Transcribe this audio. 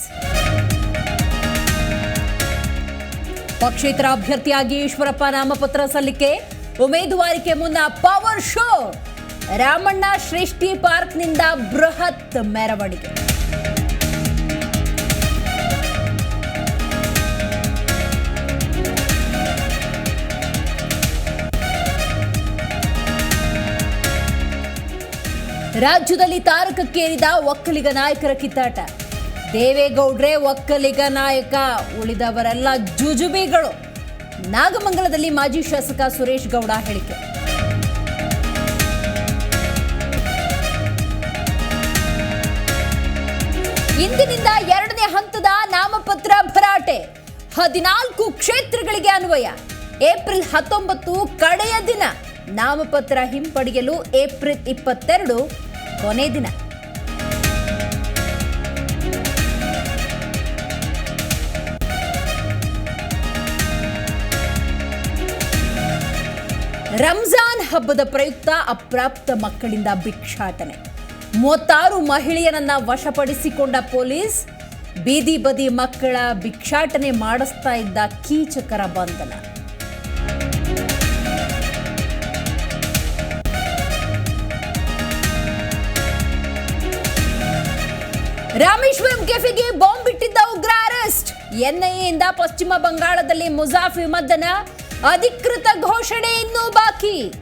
Suspense ಪಕ್ಷೇತರ ಅಭ್ಯರ್ಥಿಯಾಗಿ ಈಶ್ವರಪ್ಪ ನಾಮಪತ್ರ ಸಲ್ಲಿಕೆ, ಉಮೇದುವಾರಿಕೆ ಮುನ್ನ ಪವರ್ ಶೋ ರಾಮಣ್ಣ ಸೃಷ್ಟಿ ಪಾರ್ಕ್ನಿಂದ ಬೃಹತ್ ಮೆರವಣಿಗೆ. ರಾಜ್ಯದಲ್ಲಿ ತಾರಕಕ್ಕೇರಿದ ಒಕ್ಕಲಿಗ ನಾಯಕರ ಕಿತ್ತಾಟ. ದೇವೇಗೌಡ್ರೆ ಒಕ್ಕಲಿಗ ನಾಯಕ, ಉಳಿದವರೆಲ್ಲ ಜುಜುಬಿಗಳು. ನಾಗಮಂಗಲದಲ್ಲಿ ಮಾಜಿ ಶಾಸಕ ಸುರೇಶ್ ಗೌಡ ಹೇಳಿಕೆ. ಇಂದಿನಿಂದ ಎರಡನೇ ಹಂತದ ನಾಮಪತ್ರ ಭರಾಟೆ. ಹದಿನಾಲ್ಕು ಕ್ಷೇತ್ರಗಳಿಗೆ ಅನ್ವಯ. ಏಪ್ರಿಲ್ ಹತ್ತೊಂಬತ್ತು ಕಡೆಯ ದಿನ. ನಾಮಪತ್ರ ಹಿಂಪಡೆಯಲು ಏಪ್ರಿಲ್ ಇಪ್ಪತ್ತೆರಡು ಕೊನೆ ದಿನ. ರಂಜಾನ್ ಹಬ್ಬದ ಪ್ರಯುಕ್ತ ಅಪ್ರಾಪ್ತ ಮಕ್ಕಳಿಂದ ಭಿಕ್ಷಾಟನೆ. ಮೂವತ್ತಾರು ಮಹಿಳೆಯರನ್ನ ವಶಪಡಿಸಿಕೊಂಡ ಪೊಲೀಸ್, ಬೀದಿ ಬದಿ ಮಕ್ಕಳ ಭಿಕ್ಷಾಟನೆ ಮಾಡಿಸ್ತಾ ಇದ್ದ ಕೀಚಕರ ಬಂಧನ. ರಾಮೇಶ್ವರಂ ಕೆಫೆಗೆ ಬಾಂಬ್ ಬಿಟ್ಟಿದ್ದ ಉಗ್ರ ಅರೆಸ್ಟ್. ಎನ್ಐಎಯಿಂದ ಪಶ್ಚಿಮ ಬಂಗಾಳದಲ್ಲಿ ಮುಜಾಫಿ ಮದ್ದನ ಅಧಿಕೃತ ಘೋಷಣೆ ಇನ್ನೂ ಬಾಕಿ.